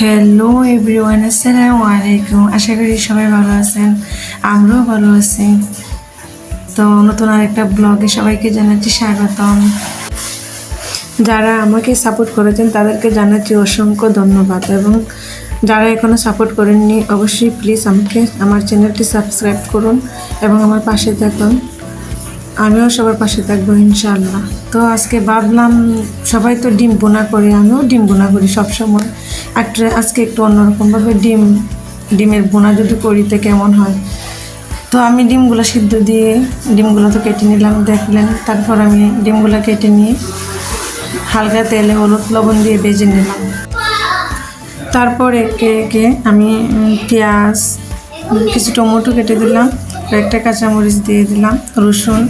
Hello everyone আসসালামু আলাইকুম আশা করি সবাই ভালো আছেন। আমরাও ভালো আছি। তো নতুন আরেকটা ব্লগে সবাইকে জানাচ্ছি স্বাগতম। যারা আমাকে সাপোর্ট করেছেন, তাদেরকে জানাচ্ছি অসংখ্য ধন্যবাদ এবং যারা এখনও সাপোর্ট করেননি, অবশ্যই প্লিজ আমাকে, আমার চ্যানেলটি সাবস্ক্রাইব করুন এবং আমার পাশে থাকুন। আমিও সবার পাশে থাকব ইনশাল্লাহ তো আজকে ভাবলাম সবাই তো ডিম বোনা করে, আমিও ডিম বোনা করি সবসময়। একটা, আজকে একটু অন্যরকমভাবে ডিম, ডিমের বোনা যদি করি তো কেমন হয়? তো আমি ডিমগুলো সিদ্ধ দিয়ে ডিমগুলো তো কেটে নিলাম, দেখলেন। তারপর আমি ডিমগুলো কেটে নিয়ে হালকা তেলে হলুদ লবণ দিয়ে ভেজে নিলাম। তারপর একে একে আমি পেঁয়াজ কিছু টমেটো কেটে দিলাম কয়েকটা কাঁচামরিচ দিয়ে দিলাম, রসুন।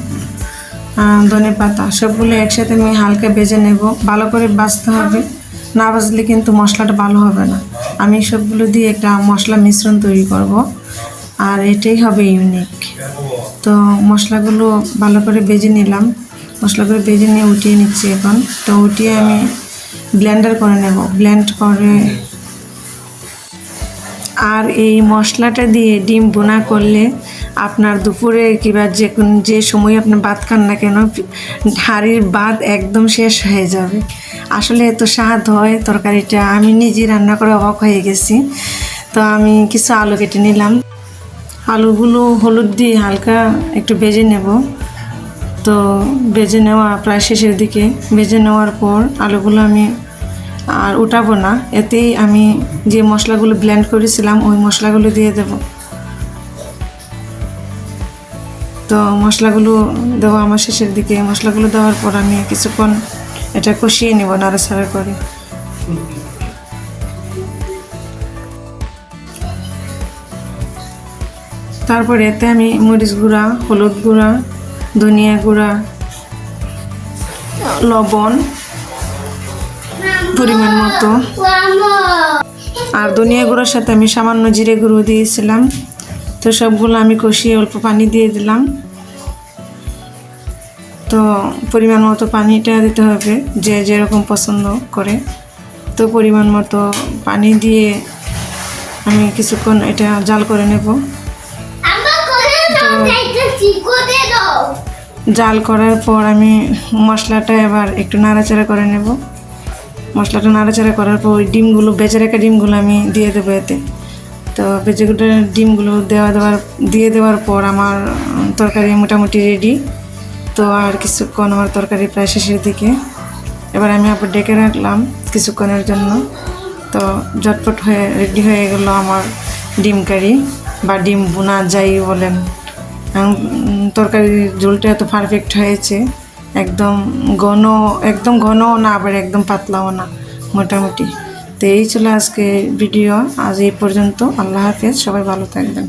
ধনে পাতা। সবগুলো একসাথে আমি হালকা ভেজে নেব। ভালো করে বাছতে হবে। না বাজলে কিন্তু মশলাটা ভালো হবে না। আমি সবগুলো দিয়ে একটা মশলা মিশ্রণ তৈরি করব। আর এটাই হবে ইউনিক তো মশলাগুলো ভালো করে ভেজে নিলাম। মশলাগুলো ভেজে নিয়ে উঠিয়ে নিচ্ছি এখন। তো উঠিয়ে আমি ব্লেন্ডার করে নেব। ব্লেন্ড করে আর এই মশলাটা দিয়ে ডিম বোনা করলে আপনার দুপুরে কিংবা যে কোন, যে সময় আপনি ভাত খান না কেন, হাড়ির ভাত একদম শেষ হয়ে যাবে। আসলে এত স্বাদ হয় তরকারিটা, আমি নিজে রান্না করে অবাক হয়ে গেছি। তো আমি কিছু আলু কেটে নিলাম। আলুগুলো হলুদ দিয়ে হালকা একটু ভেজে নেব। তো ভেজে নেওয়া প্রায় শেষের দিকে। ভেজে নেওয়ার পর আলুগুলো আমি আর উঠাবো না। এতেই আমি যে মশলাগুলো ব্লেন্ড করেছিলাম, ওই মশলাগুলো দিয়ে দেব। তো মশলাগুলো দেওয়া আমার শেষের দিকে। মশলাগুলো দেওয়ার পর আমি কিছুক্ষণ এটা কষিয়ে নেব নাড়াচাড়া করে। তারপরে এতে আমি মরিচ গুঁড়া, হলুদ গুঁড়া, ধনিয়া গুঁড়া, লবণ পরিমাণ মতো। আর ধনিয়া গুঁড়োর সাথে আমি সামান্য জিরে গুঁড়ো দিয়েছিলাম। তো সবগুলো আমি কষিয়ে অল্প পানি দিয়ে দিলাম। তো পরিমাণ মতো পানিটা দিতে হবে যে যেরকম পছন্দ করে। তো পরিমাণ মতো পানি দিয়ে আমি কিছুক্ষণ এটা জাল করে নেব। জাল করার পর আমি মশলাটা এবার একটু নাড়াচাড়া করে নেব। মশলাটা নাড়াচাড়া করার পর ওই ডিমগুলো বেঁচে রাখা ডিমগুলো আমি দিয়ে দেবো এতে। তো রাখা ডিমগুলো দেওয়া দেওয়ার, দিয়ে দেওয়ার পর আমার তরকারি মোটামুটি রেডি তো আর কিছুক্ষণ আমার তরকারি প্রায় শেষের দিকে। এবার আমি আবার ডেকে রাখলাম কিছুক্ষণের জন্য। তো ঝটপট হয়ে রেডি হয়ে গেল আমার ডিম কারি, বা ডিম বোনা যাই বলেন। তরকারির ঝোলটা এত পারফেক্ট হয়েছে, একদম ঘন, একদম ঘনও না, আবার একদম পাতলাও না, মোটামুটি। তো এই ছিল আজকে ভিডিও। আজ এই পর্যন্ত। আল্লাহ হাফেজ। সবাই ভালো থাকবেন।